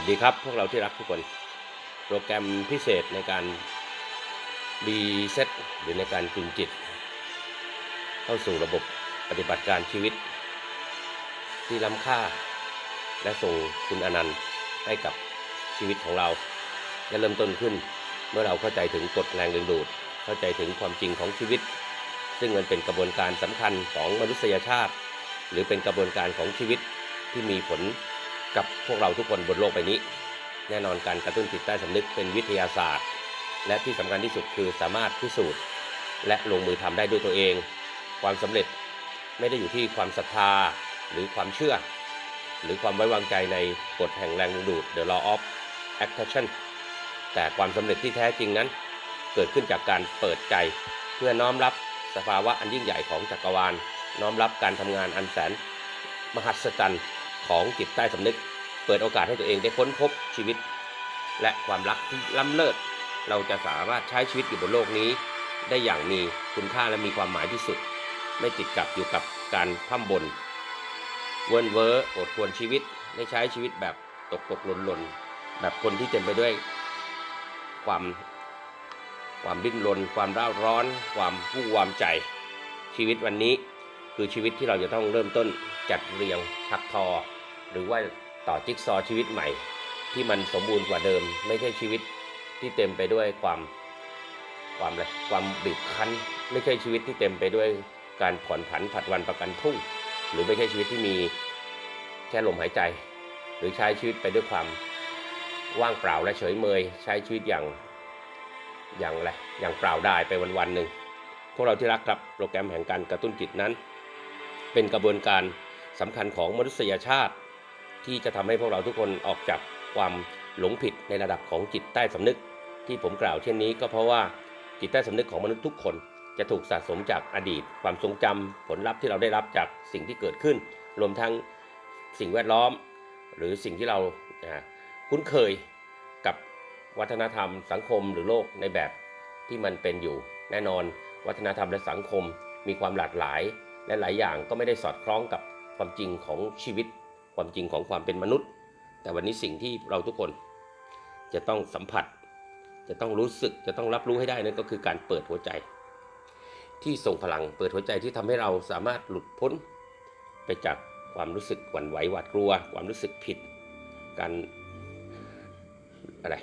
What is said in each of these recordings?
สวัสดีครับ พวกเราที่รักทุกคน โปรแกรมพิเศษในการรีเซ็ตหรือในการจูนจิต เข้าสู่ระบบปฏิบัติการชีวิต ที่ล้ำค่า และส่งคุณอนันต์ให้กับชีวิตของเราจะเริ่มต้นขึ้น เมื่อเราเข้าใจถึงกฎแรงดึงดูด เข้าใจถึงความจริงของชีวิต ซึ่งมันเป็นกระบวนการสำคัญของมนุษยชาติ หรือเป็นกระบวนการของชีวิตที่มีผล กับพวกเราทุกคนบนโลกใบนี้ แน่นอนการกระตุ้นจิตใต้สำนึกเป็นวิทยาศาสตร์ และที่สำคัญที่สุดคือสามารถพิสูจน์ และลงมือทำได้ด้วยตัวเอง ความสำเร็จไม่ได้อยู่ที่ความศรัทธาหรือความเชื่อ หรือความไว้วางใจในกฎแห่งแรงดึงดูด The Law of Attraction แต่ความสำเร็จที่แท้จริงนั้น เกิดขึ้นจากการเปิดใจ เพื่อน้อมรับสภาวะอันยิ่งใหญ่ของจักรวาล น้อมรับการทำงานอันแสน มหัศจรรย์ ของจิตใต้สำนึก เปิดโอกาสให้ตัวเองได้ค้นพบชีวิต และความรักที่ล้ำเลิศ เราจะสามารถใช้ชีวิตอยู่บนโลกนี้ ได้อย่างมีคุณค่าและมีความหมายที่สุด ไม่ติดกับอยู่กับการพั่มบนเวิร์นเวอร์อดควรชีวิตได้ใช้ชีวิตแบบตกตกหล่นหล่นแบบคนที่เต็มไปด้วย ความความดิ้นรนความร้าวร้อน ความผู้วามใจ ชีวิตวันนี้คือชีวิตที่เราจะต้องเริ่มต้นจัดเรียงทักทอ หรือว่าต่อจิ๊กซอว์ชีวิตใหม่ ที่มันสมบูรณ์กว่าเดิม ไม่ใช่ชีวิตที่เต็มไปด้วยความความอะไรความบีบคั้น ไม่ใช่ชีวิตที่เต็มไปด้วยการผ่อนผันผัดวันประกันพรุ่ง หรือไม่ใช่ชีวิตที่มีแค่ลมหายใจ หรือใช้ชีวิตไปด้วยความว่างเปล่าและเฉยเมย ใช้ชีวิตอย่างอย่างอะไรอย่างเปล่าได้ไปวันวันหนึ่งพวกเราที่รักครับโปรแกรมแห่งการกระตุ้นจิตนั้น เป็นกระบวนการสำคัญของมนุษยชาติ ที่จะทำให้พวกเราทุกคนออกจากความหลงผิดในระดับของจิตใต้สำนึก ที่ผมกล่าวเช่นนี้ก็เพราะว่าจิตใต้สำนึกของมนุษย์ทุกคนจะถูกสะสมจากอดีต ความทรงจำผลลัพธ์ที่เราได้รับจากสิ่งที่เกิดขึ้น รวมทั้งสิ่งแวดล้อม หรือสิ่งที่เราอ่าคุ้นเคยกับวัฒนธรรม สังคมหรือโลกในแบบที่มันเป็นอยู่ แน่นอน วัฒนธรรมและสังคมมีความหลากหลายและหลายอย่างก็ไม่ได้สอดคล้องกับความจริงของชีวิต ความจริงของความเป็นมนุษย์ แต่วันนี้สิ่งที่เราทุกคนจะต้องสัมผัส จะต้องรู้สึกจะต้องรับรู้ให้ได้นั่นก็คือการเปิดหัวใจ ที่ทรงพลังเปิดหัวใจที่ทำให้เราสามารถหลุดพ้น ไปจากความรู้สึกหวั่นไหวหวาดกลัว ความรู้สึกผิด การอะไร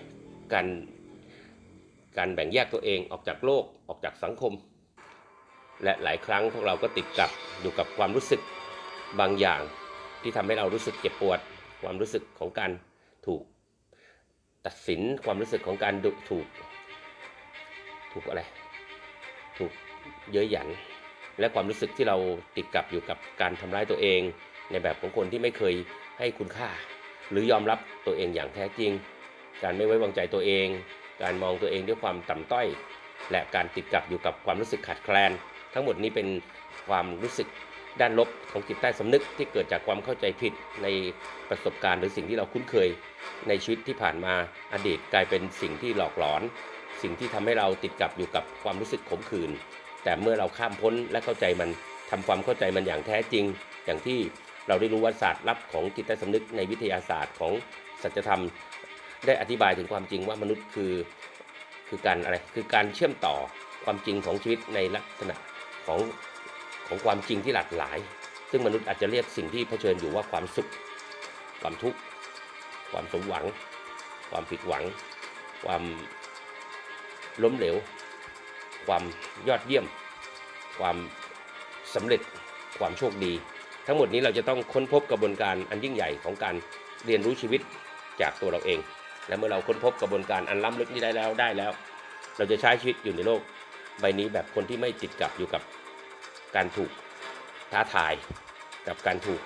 การการแบ่งแยกตัวเองออกจากโลกออกจากสังคม และหลายครั้งพวกเราก็ติดกับอยู่กับความรู้สึกบางอย่าง ที่ทำให้เรารู้สึกเจ็บปวด ความรู้สึกของการถูก ตัดสินความรู้สึกของการถูก ถูกอะไร ถูกเย้ยหยัน และความรู้สึกที่เราติดกับอยู่กับการทำร้ายตัวเอง ในแบบของคนที่ไม่เคยให้คุณค่า หรือยอมรับตัวเองอย่างแท้จริง การไม่ไว้วางใจตัวเอง การมองตัวเองด้วยความต่ำต้อย และการติดกับอยู่กับความรู้สึกขาดแคลน ทั้งหมดนี้เป็นความรู้สึก ด้านลบของจิตใต้สำนึกที่เกิดจากความเข้าใจผิดในประสบการณ์หรือสิ่งที่เราคุ้นเคยในชีวิตที่ผ่านมาอดีตกลายเป็นสิ่งที่หลอกหลอน สิ่งที่ทำให้เราติดกับอยู่กับความรู้สึกขมขื่นแต่เมื่อเราข้ามพ้นและเข้าใจมันทำความเข้าใจมันอย่างแท้จริง อย่างที่เราได้รู้ว่าศาสตร์ลับของจิตใต้สำนึกในวิทยาศาสตร์ของสัจธรรม ได้อธิบายถึงความจริงว่ามนุษย์คือคือการอะไรคือการเชื่อมต่อความจริงของชีวิตในลักษณะของ ของความจริงที่หลากหลาย ซึ่งมนุษย์อาจจะเรียกสิ่งที่เผชิญอยู่ว่าความสุข ความทุกข์ ความสมหวัง ความผิดหวัง ความล้มเหลว ความยอดเยี่ยม ความสำเร็จ ความโชคดี ทั้งหมดนี้เราจะต้องค้นพบกระบวนการอันยิ่งใหญ่ของการเรียนรู้ชีวิตจากตัวเราเอง และเมื่อเราค้นพบกระบวนการอันล้ำลึกนี้ได้แล้วได้แล้ว เราจะใช้ชีวิตอยู่ในโลกใบนี้แบบคนที่ไม่ติดกับอยู่กับ การถูกท้าทายกับการถูก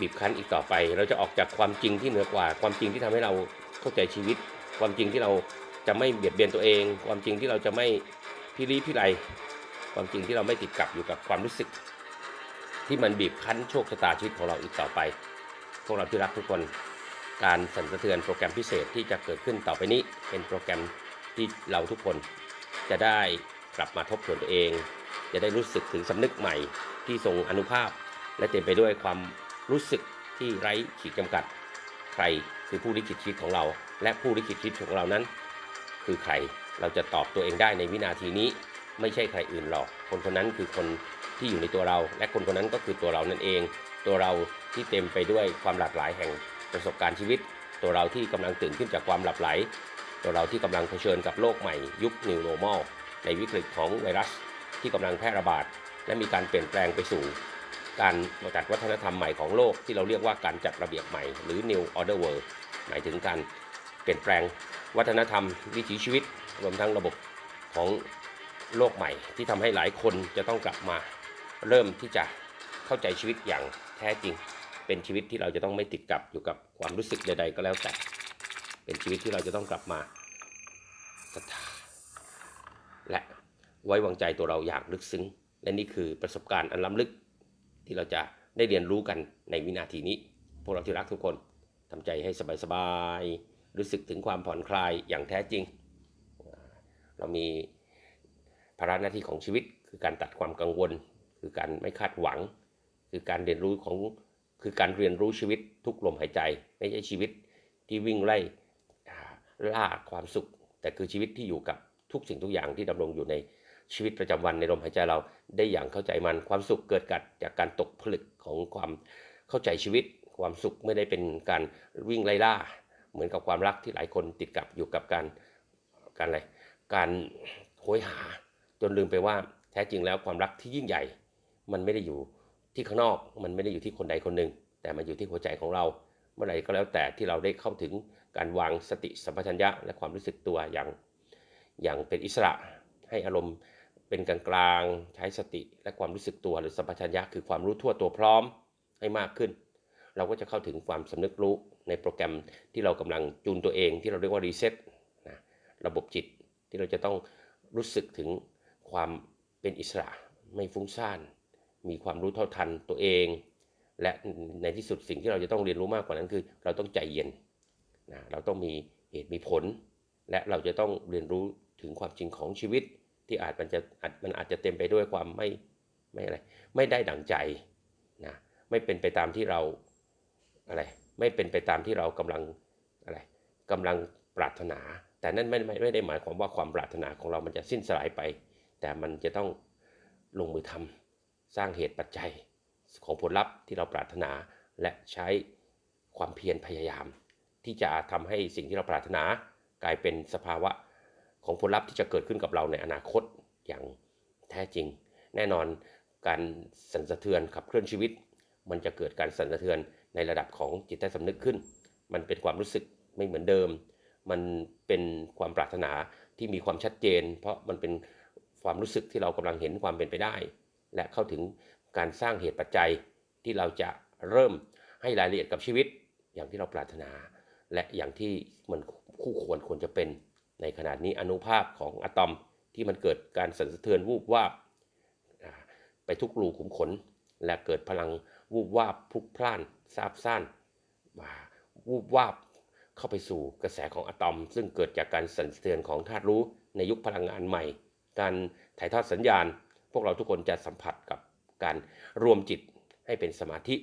บีบคั้นอีกต่อไป เราจะออกจากความจริงที่เหนือกว่า ความจริงที่ทำให้เราเข้าใจชีวิต ความจริงที่เราจะไม่เบียดเบียนตัวเอง ความจริงที่เราจะไม่พิริพิไร ความจริงที่เราไม่ติดกับอยู่กับความรู้สึก ที่มันบีบคั้นโชคชะตาชีวิตของเราอีกต่อไป พวกเราที่รักทุกคนการสั่นสะเทือนโปรแกรมพิเศษที่จะเกิดขึ้นต่อไปนี้ เป็นโปรแกรมที่เราทุกคนจะได้กลับมาทบทวนตัวเอง จะได้รู้สึกถึงสำนึกใหม่ที่ทรงอนุภาพ และเต็มไปด้วยความรู้สึกที่ไร้ขีดจำกัดขรคือผู้ลิขิตชีวิตของเรา และผู้ลิขิตชีวิตของเรานั้น คือใครเราจะตอบตัวเองได้ในวินาทีนี้ ไม่ใช่ใครอื่นหรอก คนคนนั้นคือคนที่อยู่ในตัวเรา และคนคนนั้นก็คือตัวเรานั่นเอง ตัวเราที่เต็มไปด้วยความหลากหลายแห่งประสบการณ์ชีวิต ตัวเราที่กำลังตื่นขึ้นจากความหลับไหล ตัวเราที่กำลังเผชิญกับโลกใหม่ ยุค New Normal ในวิกฤตของไวรัส ที่กำลังแพร่ระบาด และมีการเปลี่ยนแปลงไปสู่ การจัดวัฒนธรรมใหม่ของโลกที่เราเรียกว่าการจัดระเบียบใหม่หรือ New Order World หมายถึงการเปลี่ยนแปลงวัฒนธรรม วิถีชีวิต รวมทั้งระบบของโลกใหม่ ที่ทำให้หลายคนจะต้องกลับมา เริ่มที่จะเข้าใจชีวิตอย่างแท้จริง เป็นชีวิตที่เราจะต้องไม่ติดกับอยู่กับความรู้สึกใด ๆ ก็แล้วแต่ เป็นชีวิตที่เราจะต้องกลับมาศรัทธาและ ไว้วางใจตัวเราอย่างลึกซึ้ง และนี่คือประสบการณ์อันล้ำลึก ที่เราจะได้เรียนรู้กันในวินาทีนี้ พวกเราที่รักทุกคนทำใจให้สบายๆ รู้สึกถึงความผ่อนคลายอย่างแท้จริง เรามีภาระหน้าที่ของชีวิต คือการตัดความกังวล คือการไม่คาดหวัง คือการเรียนรู้ของคือการเรียนรู้ชีวิตทุกลมหายใจ ไม่ใช่ชีวิตที่วิ่งไล่ล่าความสุข แต่คือชีวิตที่อยู่กับทุกสิ่งทุกอย่างที่ดำรงอยู่ใน ชีวิตประจำวันในลมหายใจเราได้อย่างเข้าใจมัน ความสุขเกิดกัดจากการตกผลึกของความเข้าใจชีวิต ความสุขไม่ได้เป็นการวิ่งไล่ล่า เหมือนกับความรักที่หลายคนติดกับอยู่กับการการอะไรการโหยหา จนลืมไปว่าแท้จริงแล้วความรักที่ยิ่งใหญ่ มันไม่ได้อยู่ที่ข้างนอกมันไม่ได้อยู่ที่คนใดคนหนึ่ง แต่มันอยู่ที่หัวใจของเรา เมื่อไหร่ก็แล้วแต่ที่เราได้เข้าถึงการวางสติสัมปชัญญะและความรู้สึกตัวอย่างอย่างเป็นอิสระให้อารมณ์ เป็นกลางๆใช้สติและความรู้สึกตัวหรือสัมปชัญญะคือความรู้ทั่วตัวพร้อมให้มากขึ้น เราก็จะเข้าถึงความสำนึกรู้ในโปรแกรมที่เรากำลังจูนตัวเอง ที่เราเรียกว่ารีเซ็ตนะระบบจิตที่เราจะต้องรู้สึกถึงความเป็นอิสระไม่ฟุ้งซ่าน มีความรู้เท่าทันตัวเอง และในที่สุดสิ่งที่เราจะต้องเรียนรู้มากกว่านั้นคือ เราต้องใจเย็นนะเราต้องมีเหตุมีผล และเราจะต้องเรียนรู้ถึงความจริงของชีวิต ที่อาจมันจะอาจมันอาจจะเต็มไปด้วยความไม่ไม่อะไรไม่ได้ดั่งใจนะไม่เป็นไปตามที่เราอะไรไม่เป็นไปตามที่เรากำลังอะไรกำลังปรารถนา แต่นั่นไม่ไม่ไม่ได้หมายความว่าความปรารถนาของเรามันจะสิ้นสลายไป แต่มันจะต้องลงมือทำสร้างเหตุปัจจัยของผลลัพธ์ที่เราปรารถนาและใช้ความเพียรพยายาม ที่จะทำให้สิ่งที่เราปรารถนากลายเป็นสภาวะ ของผลลัพธ์ที่จะเกิดขึ้นกับเราในอนาคตอย่างแท้จริง แน่นอนการสั่นสะเทือนขับเคลื่อนชีวิต มันจะเกิดการสั่นสะเทือนในระดับของจิตใต้สำนึกขึ้น มันเป็นความรู้สึกไม่เหมือนเดิม มันเป็นความปรารถนาที่มีความชัดเจน เพราะมันเป็นความรู้สึกที่เรากำลังเห็นความเป็นไปได้ และเข้าถึงการสร้างเหตุปัจจัยที่เราจะเริ่มให้รายละเอียดกับชีวิตอย่างที่เราปรารถนา และอย่างที่มันคู่ควรควรจะเป็น ในขณะนี้อนุภาคของอะตอมที่มันเกิดการสั่นสะเทือนวูบวาบไปทุกรูขุมขน และเกิดพลังวูบวาบพลุกพล่านซาบซ่านว่าวูบวาบเข้าไปสู่กระแสของอะตอม ซึ่งเกิดจากการสั่นสะเทือนของธาตุรู้ในยุคพลังงานใหม่ การถ่ายทอดสัญญาณ พวกเราทุกคนจะสัมผัสกับการรวมจิตให้เป็นสมาธิ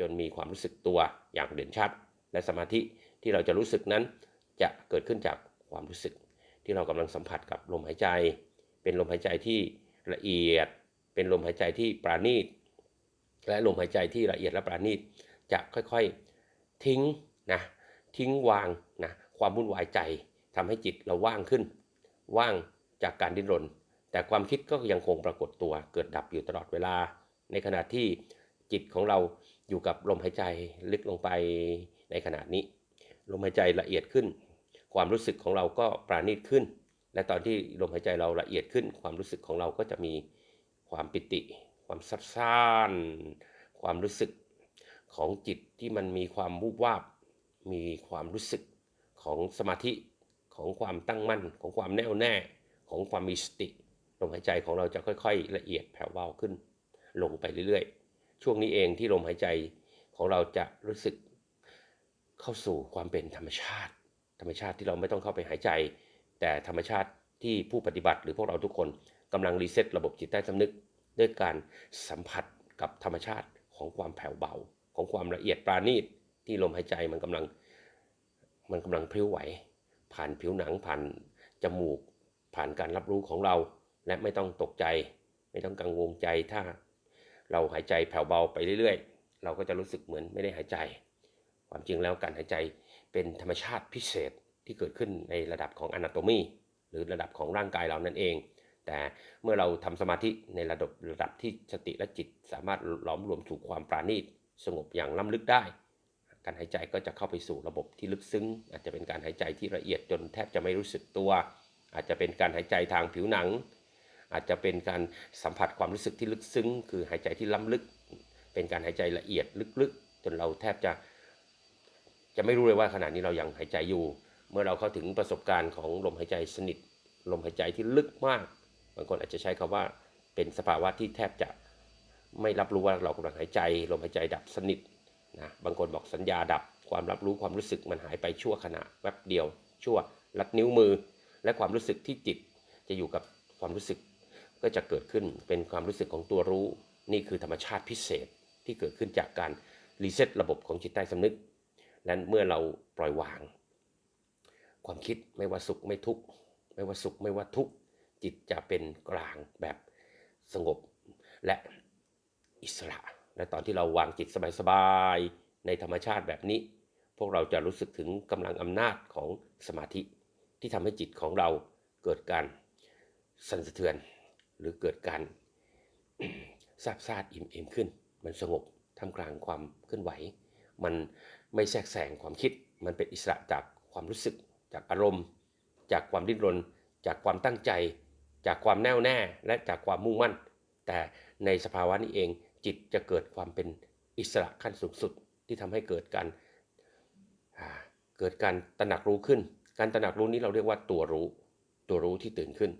จนมีความรู้สึกตัวอย่างเด่นชัด และสมาธิที่เราจะรู้สึกนั้นจะเกิดขึ้นจาก ความรู้สึก ที่เรากำลังสัมผัสกับลมหายใจ เป็นลมหายใจที่ละเอียด เป็นลมหายใจที่ปราณีต และลมหายใจที่ละเอียดและปราณีต จะค่อยๆทิ้งนะทิ้งวางนะความวุ่นวายใจทำให้จิตเราว่างขึ้น ว่างจากการดิ้นรน แต่ความคิดก็ยังคงปรากฏตัวเกิดดับอยู่ตลอดเวลา ในขณะที่จิตของเราอยู่กับลมหายใจลึกลงไปในขณะนี้ ลมหายใจละเอียดขึ้น ความรู้สึกของเราก็ปราณีตขึ้น และตอนที่ลมหายใจเราละเอียดขึ้น ความรู้สึกของเราก็จะมีความปิติ ความซับซ่าน ความรู้สึกของจิตที่มันมีความวูบวาบ มีความรู้สึกของสมาธิของความตั้งมั่น ของความแน่วแน่ ของความมีสติลมหายใจของเราจะค่อย ๆ ละเอียดแผ่วเบาขึ้น ลงไปเรื่อยๆ ช่วงนี้เองที่ลมหายใจของเราจะรู้สึกเข้าสู่ความเป็นธรรมชาติ ธรรมชาติที่เราไม่ต้องเข้าไปหายใจ แต่ธรรมชาติที่ผู้ปฏิบัติหรือพวกเราทุกคนกำลังรีเซ็ตระบบจิตใต้สำนึก ด้วยการสัมผัสกับธรรมชาติของความแผ่วเบา ของความละเอียดปราณีตที่ลมหายใจมันกำลังมันกำลังพลิ้วไหว ผ่านผิวหนังผ่านจมูก ผ่านการรับรู้ของเรา และไม่ต้องตกใจ ไม่ต้องกังวลใจถ้า เราหายใจแผ่วเบาไปเรื่อยๆ เราก็จะรู้สึกเหมือนไม่ได้หายใจ ความจริงแล้วการหายใจ เป็นธรรมชาติพิเศษที่เกิดขึ้นในระดับของอนาโตมีหรือระดับของร่างกายเรานั่นเอง แต่เมื่อเราทำสมาธิในระดับระดับที่สติและจิต สามารถล้อมรวมถูกความปราณีตสงบอย่างล้ำลึกได้ การหายใจก็จะเข้าไปสู่ระบบที่ลึกซึ้ง อาจจะเป็นการหายใจที่ละเอียดจนแทบจะไม่รู้สึกตัว อาจจะเป็นการหายใจทางผิวหนัง อาจจะเป็นการสัมผัสความรู้สึกที่ลึกซึ้ง คือหายใจที่ล้ำลึก เป็นการหายใจละเอียดลึกๆ จนเราแทบจะ จะไม่รู้เลยว่าขณะนี้เรายังหายใจอยู่ เมื่อเราเข้าถึงประสบการณ์ของลมหายใจสนิท ลมหายใจที่ลึกมาก บางคนอาจจะใช้คำว่าเป็นสภาวะที่แทบจะไม่รับรู้ว่าเรากำลังหายใจ ลมหายใจดับสนิทนะบางคนบอกสัญญาดับความรับรู้ความรู้สึกมันหายไปชั่วขณะแวบเดียว ชั่วลัดนิ้วมือ และความรู้สึกที่จิตจะอยู่กับความรู้สึก ก็จะเกิดขึ้นเป็นความรู้สึกของตัวรู้ นี่คือธรรมชาติพิเศษที่เกิดขึ้นจากการรีเซ็ตระบบของจิตใต้สำนึก และเมื่อเราปล่อยวาง ความคิดไม่ว่าสุขไม่ทุกข์ไม่ว่าสุขไม่ว่าทุกข์จิตจะเป็นกลางแบบสงบและอิสระ และตอนที่เราวางจิตสบายๆในธรรมชาติแบบนี้ พวกเราจะรู้สึกถึงกำลังอำนาจของสมาธิ ที่ทำให้จิตของเราเกิดการสั่นสะเทือน หรือเกิดการซาบซ่านอิ่มเอมขึ้น มันสงบท่ามกลางความเคลื่อนไหว มันไม่แทรกแซงความคิด มันเป็นอิสระจากความรู้สึก จากอารมณ์ จากความดิ้นรน จากความตั้งใจ จากความแน่วแน่ และจากความมุ่งมั่น แต่ในสภาวะนี้เองจิตจะเกิดความเป็นอิสระขั้นสูงสุดที่ทำให้เกิดการเกิดการตระหนักรู้ขึ้น การตระหนักรู้นี้เราเรียกว่าตัวรู้ ตัวรู้ที่ตื่นขึ้น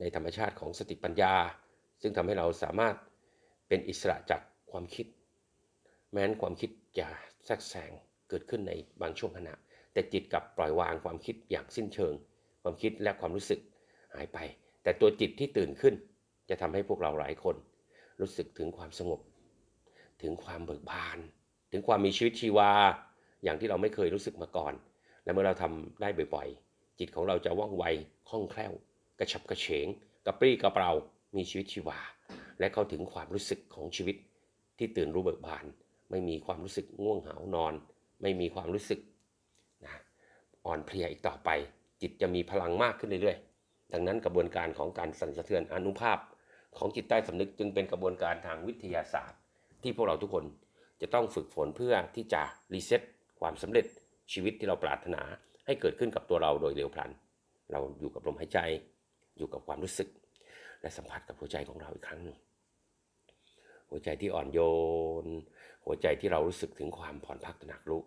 ในธรรมชาติของสติปัญญา ซึ่งทำให้เราสามารถเป็นอิสระจากความคิด แม้นความคิดจะ แทรกแซงเกิดขึ้นในบางช่วงขณะ แต่จิตกลับปล่อยวางความคิดอย่างสิ้นเชิง ความคิดและความรู้สึกหายไป แต่ตัวจิตที่ตื่นขึ้น จะทำให้พวกเราหลายคน รู้สึกถึงความสงบ ถึงความเบิกบาน ถึงความมีชีวิตชีวา อย่างที่เราไม่เคยรู้สึกมาก่อน และเมื่อเราทำได้บ่อยๆ จิตของเราจะว่องไวคล่องแคล่ว กระฉับกระเฉง กระปรี้กระเปร่ามีชีวิตชีวา และเข้าถึงความรู้สึกของชีวิตที่ตื่นรู้เบิกบาน ไม่มีความรู้สึกง่วงเหานอน ไม่มีความรู้สึกนะอ่อนเพลียอีกต่อไป จิตจะมีพลังมากขึ้นเรื่อยๆ ดังนั้นกระบวนการของการสั่นสะเทือนอนุภาพของจิตใต้สำนึกจึงเป็นกระบวนการทางวิทยาศาสตร์ ที่พวกเราทุกคนจะต้องฝึกฝนเพื่อที่จะรีเซ็ตความสำเร็จชีวิตที่เราปรารถนา ให้เกิดขึ้นกับตัวเราโดยเร็วพลัน เราอยู่กับลมหายใจ อยู่กับความรู้สึก และสัมผัสกับหัวใจของเราอีกครั้งหนึ่งหัวใจที่อ่อนโยน หัวใจที่เรารู้สึกถึงความผ่อนพักตระหนักรู้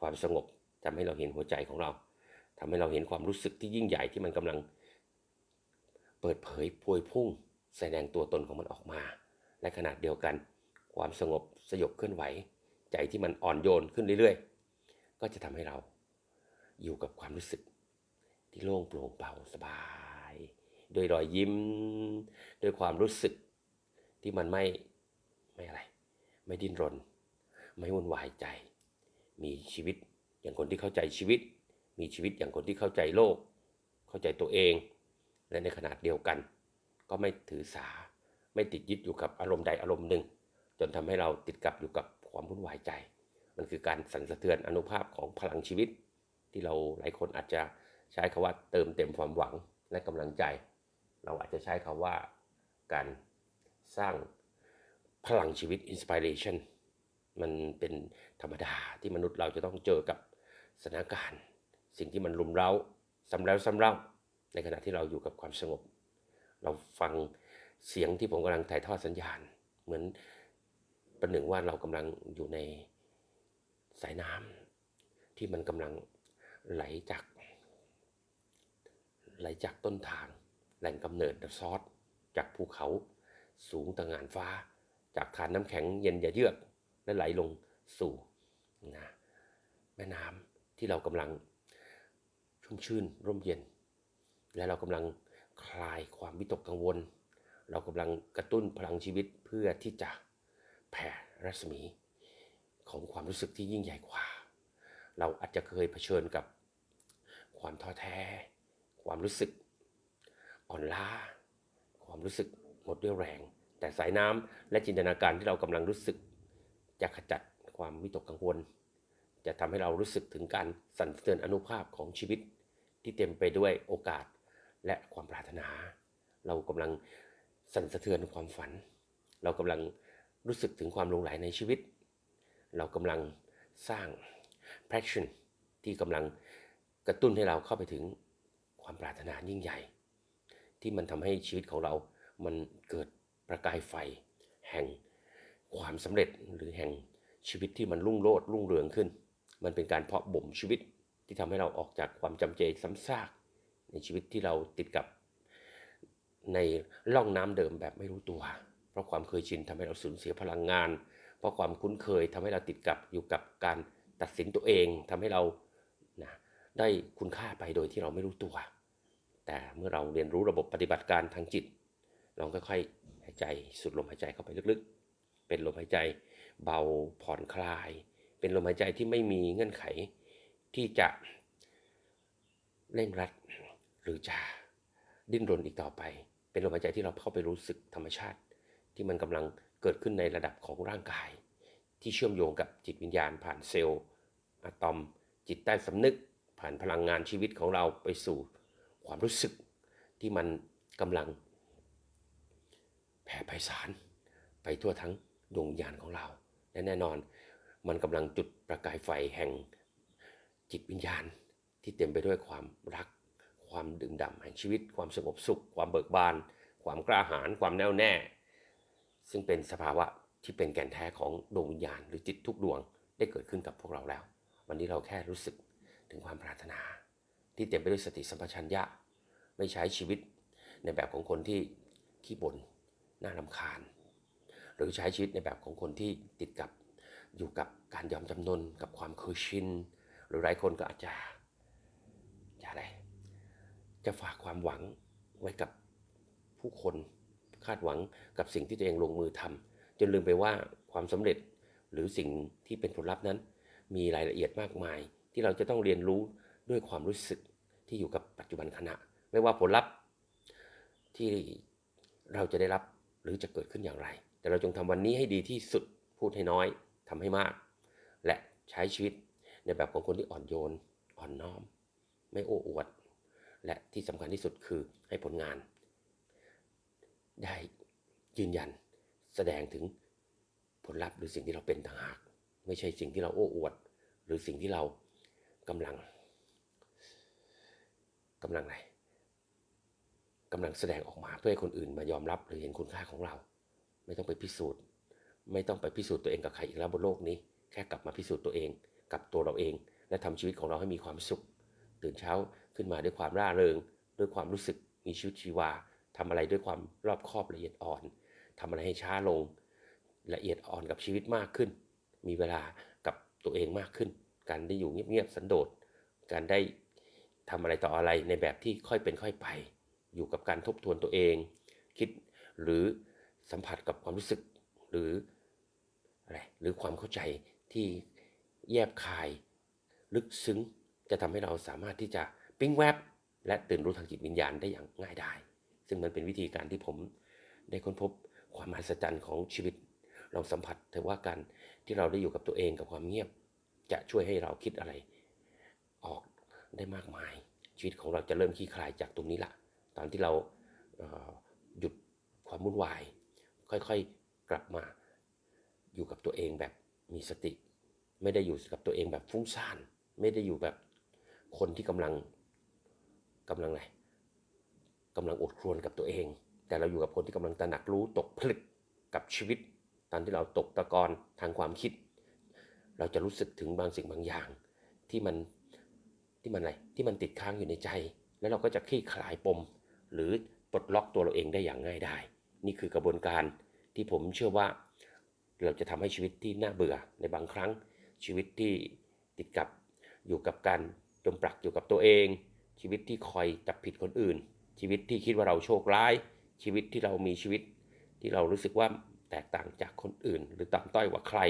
ความสงบทำให้เราเห็นหัวใจของเราทำให้เราเห็นความรู้สึกที่ยิ่งใหญ่ที่มันกำลัง เปิดเผยพวยพุ่ง แสดงตัวตนของมันออกมา และขนาดเดียวกัน ความสงบสยบเคลื่อนไหว ใจที่มันอ่อนโยนขึ้นเรื่อยๆ ก็จะทำให้เราอยู่กับความรู้สึก ที่โล่งโปร่งเบาสบายโดยรอยยิ้ม ด้วยความรู้สึกที่มันไม่ไม่อะไร ไม่ดิ้นรน ไม่วุ่นวายใจ มีชีวิตอย่างคนที่เข้าใจชีวิต มีชีวิตอย่างคนที่เข้าใจโลก เข้าใจตัวเอง และในขนาดเดียวกัน ก็ไม่ถือสา ไม่ติดยึดอยู่กับอารมณ์ใดอารมณ์หนึ่ง จนทำให้เราติดกับอยู่กับความวุ่นวายใจ มันคือการสั่นสะเทือนอนุภาพของพลังชีวิต ที่เราหลายคนอาจจะใช้คาว่าเติมเต็มความหวังและกำลังใจ เราอาจจะใช้คาว่าการสร้าง พลังชีวิต inspiration มันเป็นธรรมดาที่มนุษย์เราจะต้องเจอกับสถานการณ์ สิ่งที่มันรุมเร้าซ้ำแล้วซ้ำเล่า ในขณะที่เราอยู่กับความสงบ เราฟังเสียงที่ผมกำลังถ่ายทอดสัญญาณ เหมือนประหนึ่งว่าเรากำลังอยู่ในสายน้ำที่มันกำลังไหลจาก ไหลจากต้นทาง แหล่งกำเนิดซอสจากภูเขาสูงตะงานฟ้า จากฐานน้ำแข็งเย็นอย่าเยือกและไหลลงสู่นะแม่น้ำที่เรากำลังชุ่มชื่นร่มเย็น และเรากำลังคลายความวิตกกังวล เรากำลังกระตุ้นพลังชีวิตเพื่อที่จะแผ่รัศมีของความรู้สึกที่ยิ่งใหญ่กว่า เราอาจจะเคยเผชิญกับความท้อแท้ ความรู้สึกอ่อนล้า ความรู้สึกหมดเรี่ยวแรง แต่สายน้ำและจินตนาการที่เรากำลังรู้สึก จะขจัดความวิตกกังวล จะทำให้เรารู้สึกถึงการสั่นสะเทือนอนุภาพของชีวิต ที่เต็มไปด้วยโอกาสและความปรารถนา เรากำลังสั่นสะเทือนความฝัน เรากำลังรู้สึกถึงความหลงไหลในชีวิต เรากำลังสร้าง passion ที่กำลังกระตุ้นให้เราเข้าไปถึงความปรารถนายิ่งใหญ่ ที่มันทำให้ชีวิตของเรามันเกิด ประกายไฟ แห่งความสำเร็จหรือแห่งชีวิตที่มันรุ่งโรจน์รุ่งเรืองขึ้น มันเป็นการเพาะบ่มชีวิตที่ทำให้เราออกจากความจำเจซ้ำซาก ในชีวิตที่เราติดกับในร่องน้ำเดิมแบบไม่รู้ตัว เพราะความเคยชินทำให้เราสูญเสียพลังงาน เพราะความคุ้นเคยทำให้เราติดกับอยู่กับการตัดสินตัวเองทำให้เรานะได้คุณค่าไปโดยที่เราไม่รู้ตัว แต่เมื่อเราเรียนรู้ระบบปฏิบัติการทางจิตลองค่อยๆายใจสูดลมหายใจเข้าไปลึกๆ เป็นลมหายใจเบาผ่อนคลาย เป็นลมหายใจที่ไม่มีเงื่อนไขที่จะเร่งรัดหรือจะดิ้นรนอีกต่อไป เป็นลมหายใจที่เราเข้าไปรู้สึกธรรมชาติ ที่มันกำลังเกิดขึ้นในระดับของร่างกาย ที่เชื่อมโยงกับจิตวิญญาณ ผ่านเซลล์อะตอม จิตใต้สำนึก ผ่านพลังงานชีวิตของเราไปสู่ความรู้สึกที่มันกำลัง แผ่ไพศาลไปทั่วทั้งดวงวิญญาณของเรา และแน่นอนมันกำลังจุดประกายไฟแห่งจิตวิญญาณที่เต็มไปด้วยความรัก ความดื่มด่ำแห่งชีวิต ความสงบสุข ความเบิกบาน ความกล้าหาญความแน่วแน่ ซึ่งเป็นสภาวะที่เป็นแก่นแท้ของดวงวิญญาณหรือจิตทุกดวงได้เกิดขึ้นกับพวกเราแล้ว วันนี้เราแค่รู้สึกถึงความปรารถนา ที่เต็มไปด้วยสติสัมปชัญญะ ไม่ใช้ชีวิตในแบบของคนที่ขี้บ่น น่ารำคาญ หรือใช้ชีวิตในแบบของคนที่ติดกับอยู่กับการยอมจำนนกับความเคยชินหรือหลายคนก็อาจจะจะอะไร จะฝากความหวังไว้กับผู้คนคาดหวังกับสิ่งที่ตัวเองลงมือทำจนลืมไปว่าความสำเร็จหรือสิ่งที่เป็นผลลัพธ์นั้น มีรายละเอียดมากมาย ที่เราจะต้องเรียนรู้ด้วยความรู้สึกที่อยู่กับปัจจุบันขณะ ไม่ว่าผลลัพธ์ที่เราจะได้รับ รือจะเกิดขึ้นอย่างไร แต่เราจงทำวันนี้ให้ดีที่สุดพูดให้น้อยทำให้มาก และใช้ชีวิตในแบบของคนที่อ่อนโยน อ่อนน้อม ไม่โอ้อวด และที่สำคัญที่สุดคือให้ผลงาน ได้ยืนยันแสดงถึงผลลัพธ์หรือสิ่งที่เราเป็นต่างหาก ไม่ใช่สิ่งที่เราโอ้อวด หรือสิ่งที่เรากำลังกำลังอะไร กำลังแสดงออกมาเพื่อให้คนอื่นมายอมรับหรือเห็นคุณค่าของเรา ไม่ต้องไปพิสูจน์ ไม่ต้องไปพิสูจน์ตัวเองกับใครอีกแล้วบนโลกนี้ แค่กลับมาพิสูจน์ตัวเอง กับตัวเราเอง และทำชีวิตของเราให้มีความสุข ตื่นเช้าขึ้นมาด้วยความร่าเริง ด้วยความรู้สึกมีชีวิตชีวาทำอะไรด้วยความรอบคอบละเอียดอ่อนทำอะไรให้ช้าลง ละเอียดอ่อนกับชีวิตมากขึ้น มีเวลากับตัวเองมากขึ้น การได้อยู่เงียบๆสันโดษการได้ทำอะไรต่ออะไรในแบบที่ค่อยเป็นค่อยไป อยู่กับการทบทวนตัวเอง คิดหรือสัมผัสกับความรู้สึกหรืออะไรหรือความเข้าใจที่แยบคาย ลึกซึ้งจะทำให้เราสามารถที่จะปิ้งแวบ และตื่นรู้ทางจิตวิญญาณได้อย่างง่ายดายซึ่งมันเป็นวิธีการที่ผมได้ค้นพบความมหัศจรรย์ของชีวิตลองสัมผัสเถอะว่าการที่เราได้อยู่กับตัวเองกับความเงียบ จะช่วยให้เราคิดอะไร ออกได้มากมาย ชีวิตของเราจะเริ่มคลี่คลายจากตรงนี้ละ ตอนที่เราเหยุดความวุ่นวาย ค่อยๆกลับมาอยู่กับตัวเองแบบมีสติ ไม่ได้อยู่กับตัวเองแบบฟุ้งซ่าน ไม่ได้อยู่แบบคนที่กำลังกำลังอะไรกำลังอดครวญกับตัวเอง แต่เราอยู่กับคนที่กำลังตระหนักรู้ตกผลึกกับชีวิต ตอนที่เราตกตะกอนทางความคิด เราจะรู้สึกถึงบางสิ่งบางอย่าง ที่มันที่มันอะไรที่มันติดค้างอยู่ในใจ แล้วเราก็จะคลี่คลายปม หรือปลดล็อกตัวเราเองได้อย่างง่ายได้นี่คือกระบวนการที่ผมเชื่อว่า เราจะทำให้ชีวิตที่น่าเบื่อในบางครั้งชีวิตที่ติดกับอยู่กับการจมปลักอยู่กับตัวเอง ชีวิตที่คอยจับผิดคนอื่น ชีวิตที่คิดว่าเราโชคร้าย ชีวิตที่เรามีชีวิต ที่เรารู้สึกว่าแตกต่างจากคนอื่น หรือต่ำต้อยกว่าใคร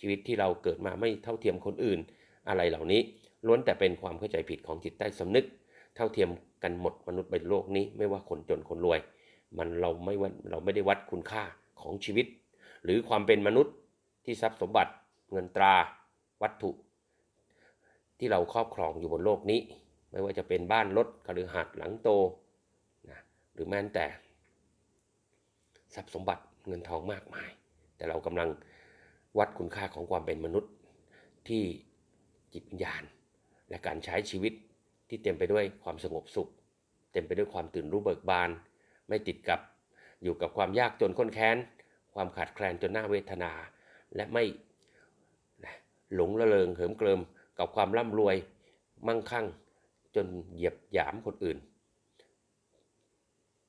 ชีวิตที่เราเกิดมาไม่เท่าเทียมคนอื่น อะไรเหล่านี้ล้วนแต่เป็นความเข้าใจผิดของจิตใต้สำนึก เท่าเทียม กันหมดมนุษย์บนโลกนี้ไม่ว่าคนจนคนรวย มันเราไม่ว่าเราไม่ได้วัดคุณค่าของชีวิต หรือความเป็นมนุษย์ที่ทรัพย์สมบัติเงินตราวัตถุ ที่เราครอบครองอยู่บนโลกนี้ ไม่ว่าจะเป็นบ้านรถคฤหาสน์หลังโตนะหรือแม้แต่ ทรัพย์สมบัติเงินทองมากมาย แต่เรากำลังวัดคุณค่าของความเป็นมนุษย์ที่จิตวิญญาณ และการใช้ชีวิต ที่เต็มไปด้วยความสงบสุข เต็มไปด้วยความตื่นรู้เบิกบาน ไม่ติดกับอยู่กับความยากจนข้นแค้น ความขาดแคลนจนน่าเวทนา และไม่หลงละเลงเหิมเกริมกับความร่ำรวย มั่งคั่ง จนเหยียบหยามคนอื่น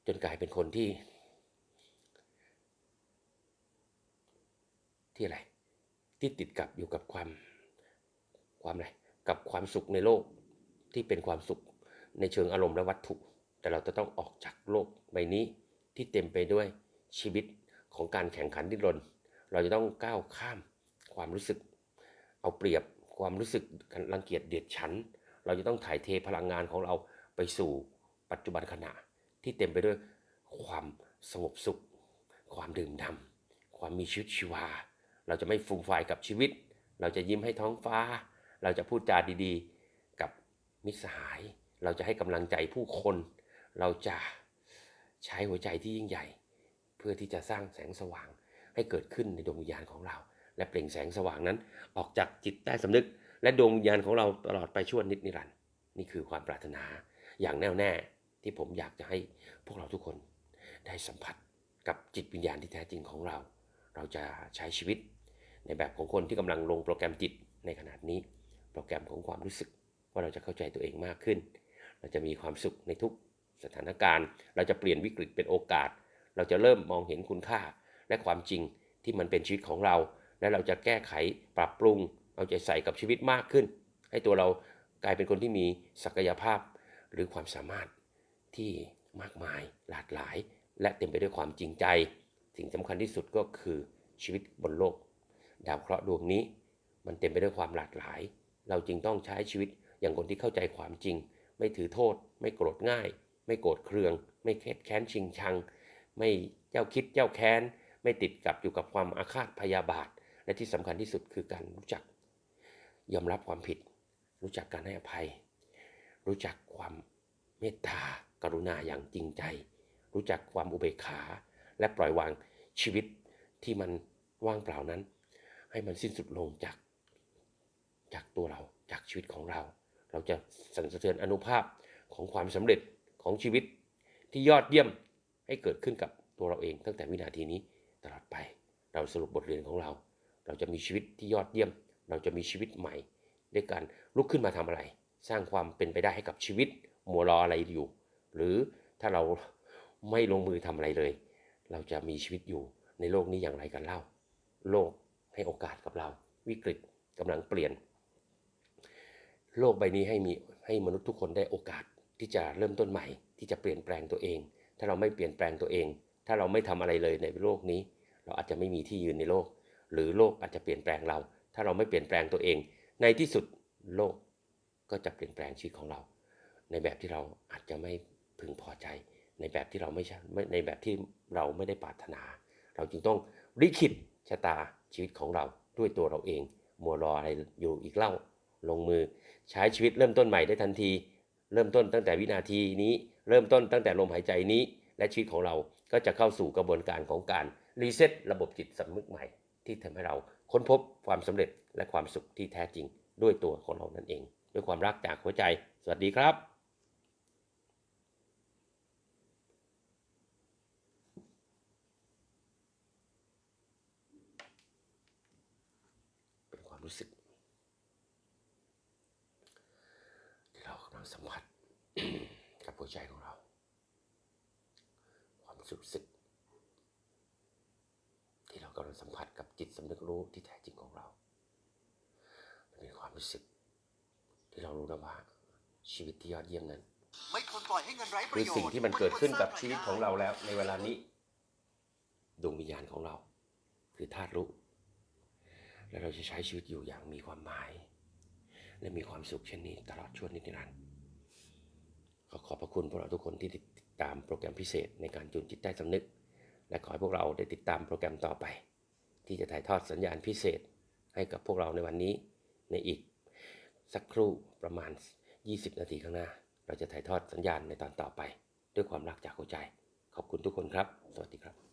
จนกลายเป็นคนที่ ที่อะไร ที่ติดกับอยู่กับความความอะไรกับความสุขในโลก ที่เป็นความสุขในเชิงอารมณ์และวัตถุ แต่เราจะต้องออกจากโลกใบนี้ที่เต็มไปด้วยชีวิตของการแข่งขันดิ้นรน เราจะต้องก้าวข้ามความรู้สึก เอาเปรียบความรู้สึกรังเกียจเดียดฉัน เราจะต้องถ่ายเทพลังงานของเราไปสู่ปัจจุบันขณะที่เต็มไปด้วยความสงบสุข ความดื่มด่ำความมีชีวิตชีวา เราจะไม่ฟูมฟายกับชีวิต เราจะยิ้มให้ท้องฟ้า เราจะพูดจาดีๆ มิตรสหาย เราจะให้กำลังใจผู้คน เราจะใช้หัวใจที่ยิ่งใหญ่ เพื่อที่จะสร้างแสงสว่างให้เกิดขึ้นในดวงวิญญาณของเรา และเปล่งแสงสว่างนั้น ออกจากจิตใต้สำนึก และดวงวิญญาณของเราตลอดไปชั่วนิดนิรันดร์นี่คือความปรารถนาอย่างแน่วแน่ที่ผมอยากจะให้พวกเราทุกคนได้สัมผัสกับจิตวิญญาณที่แท้จริงของเรา เราจะใช้ชีวิต ในแบบของคนที่กำลังลงโปรแกรมจิตในขนาดนี้ โปรแกรมของความรู้สึก ว่าเราจะเข้าใจตัวเองมากขึ้น เราจะมีความสุขในทุกสถานการณ์ เราจะเปลี่ยนวิกฤตเป็นโอกาส เราจะเริ่มมองเห็นคุณค่า และความจริงที่มันเป็นชีวิตของเรา และเราจะแก้ไขปรับปรุง เอาใจใส่กับชีวิตมากขึ้น ให้ตัวเรากลายเป็นคนที่มีศักยภาพ หรือความสามารถที่มากมายหลากหลาย และเต็มไปด้วยความจริงใจ สิ่งสำคัญที่สุดก็คือชีวิตบนโลก ดาวเคราะห์ดวงนี้ มันเต็มไปด้วยความหลากหลาย เราจึงต้องใช้ชีวิต อย่างคนที่เข้าใจความจริง ไม่ถือโทษ ไม่โกรธง่าย ไม่โกรธเคือง ไม่แค้นแค้นชิงชัง ไม่เจ้าคิดเจ้าแค้น ไม่ติดกับอยู่กับความอาฆาตพยาบาท และที่สำคัญที่สุดคือการรู้จัก ยอมรับความผิด รู้จักการให้อภัย รู้จักความเมตตากรุณาอย่างจริงใจ รู้จักความอุเบกขา และปล่อยวางชีวิตที่มันว่างเปล่านั้น ให้มันสิ้นสุดลงจาก จากตัวเราจากชีวิตของเรา เราจะสั่นสะเทือนอนุภาพของความสำเร็จของชีวิตที่ยอดเยี่ยมให้เกิดขึ้นกับตัวเราเองตั้งแต่วินาทีนี้ตลอดไป เราสรุปบทเรียนของเรา เราจะมีชีวิตที่ยอดเยี่ยม เราจะมีชีวิตใหม่ ด้วยการลุกขึ้นมาทำอะไร สร้างความเป็นไปได้ให้กับชีวิตมัวรออะไรอยู่ หรือถ้าเราไม่ลงมือทำอะไรเลย เราจะมีชีวิตอยู่ในโลกนี้อย่างไรกันเล่า โลกให้โอกาสกับเรา วิกฤตกำลังเปลี่ยน โลกใบนี้ให้มีให้มนุษย์ทุกคนได้โอกาสที่จะเริ่มต้นใหม่ ที่จะเปลี่ยนแปลงตัวเอง ถ้าเราไม่เปลี่ยนแปลงตัวเอง ถ้าเราไม่ทำอะไรเลยในโลกนี้ เราอาจจะไม่มีที่ยืนในโลก หรือโลกอาจจะเปลี่ยนแปลงเรา ถ้าเราไม่เปลี่ยนแปลงตัวเอง ในที่สุดโลกก็จะเปลี่ยนแปลงชีวิตของเรา ในแบบที่เราอาจจะไม่พึงพอใจ ในแบบที่เราไม่ใช่ไม่ในแบบที่เราไม่ได้ปรารถนา เราจึงต้องริขิตชะตาชีวิตของเราด้วยตัวเราเอง มัวรออะไรอยู่อีกเล่าลงมือ ใช้ชีวิตเริ่มต้นใหม่ได้ทันที เริ่มต้นตั้งแต่วินาทีนี้ เริ่มต้นตั้งแต่ลมหายใจนี้ และชีวิตของเราก็จะเข้าสู่กระบวนการของการรีเซ็ตระบบจิตสำนึกใหม่ ที่ทำให้เราค้นพบความสำเร็จและความสุขที่แท้จริงด้วยตัวของเรานั่นเอง ด้วยความรักจากหัวใจ สวัสดีครับ เป็นความรู้สึก ที่เรากำลังสัมผัส กับหัวใจของเรา ความรู้สึก ที่เรากำลังสัมผัสกับจิตสำนึกรู้ที่แท้จริงของเรา มันเป็นความรู้สึก ที่เรารู้นะว่า ชีวิตที่ยอดเยี่ยมนั้นไม่ควรปล่อยให้เงินไร้ปคืระอโยชน์สิ่งที่มันเกิดขึ้นกับชีวิตของเราแล้ว ในเวลานี้ดวงวิญญาณของเรา คือธาตุรู้และเราจะใช้ชีวิตอยู่อย่างมีความหมาย และมีความสุขเช่นนี้ตลอดช่วงนิรันดร์ ขอขอบพระคุณพวกเราทุกคนที่ติดตามโปรแกรมพิเศษในการจูนจิตใต้สำนึก และขอให้พวกเราได้ติดตามโปรแกรมต่อไป ที่จะถ่ายทอดสัญญาณพิเศษให้กับพวกเราในวันนี้ในอีก สักครู่ประมาณ 20 นาทีข้างหน้า เราจะถ่ายทอดสัญญาณในตอนต่อไป ด้วยความรักจากหัวใจ ขอบคุณทุกคนครับ สวัสดีครับ